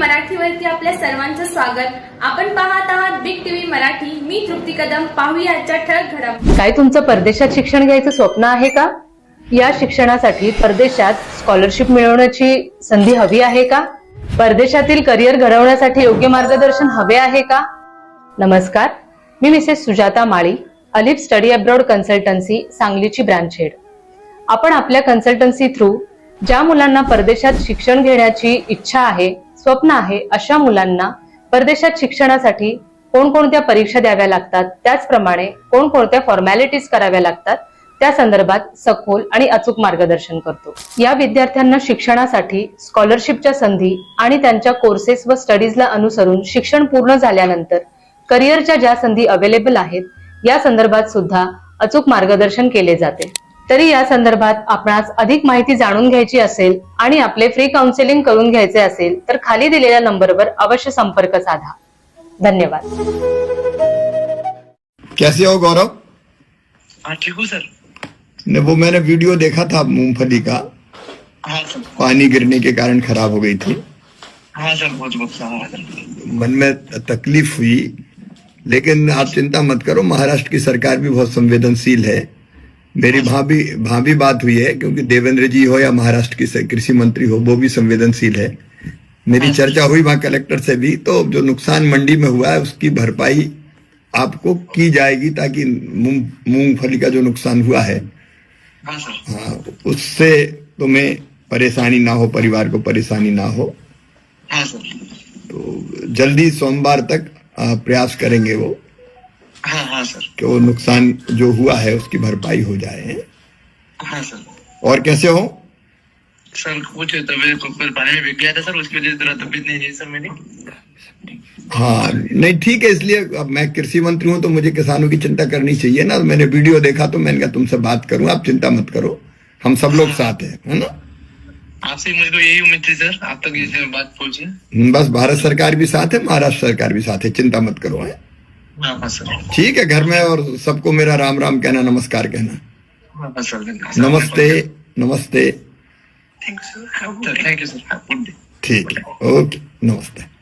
मराठीवरती आपल्या सर्वांचं स्वागत. आपण पाहत आहात बिग टीव्ही मराठी. मी तृप्ती कदम. पाहूया आजच्या ठळक घडामोडी. काय तुमचं परदेशात शिक्षण घ्यायचं स्वप्न आहे का? या शिक्षणासाठी परदेशात स्कॉलरशिप मिळवण्याची संधी हवी आहे का? परदेशातील करिअर घडवण्यासाठी योग्य मार्गदर्शन हवे आहे का? नमस्कार. मी Mrs Sujata Mali ellipse study abroad consultancy सांगलीची ब्रँच हेड आपण आपल्या कन्सल्टन्सी थ्रू ज्या मुलांना परदेशात शिक्षण घेण्याची इच्छा आहे स्वप्न आहे अशा मुलांना परदेशात शिक्षणासाठी कोणकोणत्या परीक्षा द्याव्या लागतात त्याचप्रमाणे कोणकोणत्या फॉर्मॅलिटीज कराव्या लागतात त्या संदर्भात सखोल आणि अचूक मार्गदर्शन करतो. या विद्यार्थ्यांना शिक्षणासाठी स्कॉलरशिपच्या संधी आणि त्यांच्या कोर्सेस व स्टडीजला अनुसरून शिक्षण पूर्ण झाल्यानंतर करिअरच्या ज्या संधी अवेलेबल आहेत या संदर्भात सुद्धा अचूक मार्गदर्शन केले जाते. तरी या संदर्भात आपणास अधिक माहिती जाणून घ्यायची असेल आणि आपले फ्री काउन्सिलिंग करून घ्यायचे असेल तर खाली दिलेल्या नंबरवर अवश्य संपर्क साधा. धन्यवाद. कैसे हो गौरव? हाँ ठीक हूँ सर। ने वो मैंने वीडियो देखा था मूंगफली का। हाँ सर। पानी गिरने के कारण खराब हो गई थी। हाँ सर बहुत बहुत सर मन में तकलीफ हुई लेकिन आप चिंता मत करो महाराष्ट्र की सरकार भी बहुत संवेदनशील है। मेरी भाभी भाभी बात हुई है क्योंकि देवेंद्र जी हो या महाराष्ट्र की कृषि मंत्री हो वो भी संवेदनशील है। मेरी चर्चा हुई वहाँ कलेक्टर से भी तो जो नुकसान मंडी में हुआ है उसकी भरपाई आपको की जाएगी ताकि मूंग मूंगफली का जो नुकसान हुआ है। हाँ हाँ उससे तुम्हें परेशानी ना हो परिवार को परेशानी ना हो। हाँ तो जल्दी सोमवार तक प्रयास करेंगे वो। हाँ हाँ सर। कि वो नुकसान जो हुआ है उसकी भरपाई हो जाए हाँ? सर। और कैसे हो? सर कुछ तबीयत पानी में बिक गया था सर। उसकी वजह से तबीयत नहीं रही सर मेरी। हाँ नहीं ठीक है इसलिए अब मैं कृषि मंत्री हूँ तो मुझे किसानों की चिंता करनी चाहिए ना। मैंने वीडियो देखा तो मैंने कहा तुमसे बात करूँ आप चिंता मत करो। हम सब लोग साथ हैं है ना? आपसे मुझे तो यही उम्मीद थी सर। आप तक बात पहुँची। बस भारत सरकार भी साथ है महाराष्ट्र सरकार भी साथ है चिंता मत करो है हाँ हाँ? ठीक है घर में और सबको मेरा राम राम कहना नमस्कार कहना। नमस्ते नमस्ते। थैंक यू सर ठीक है ओके नमस्ते।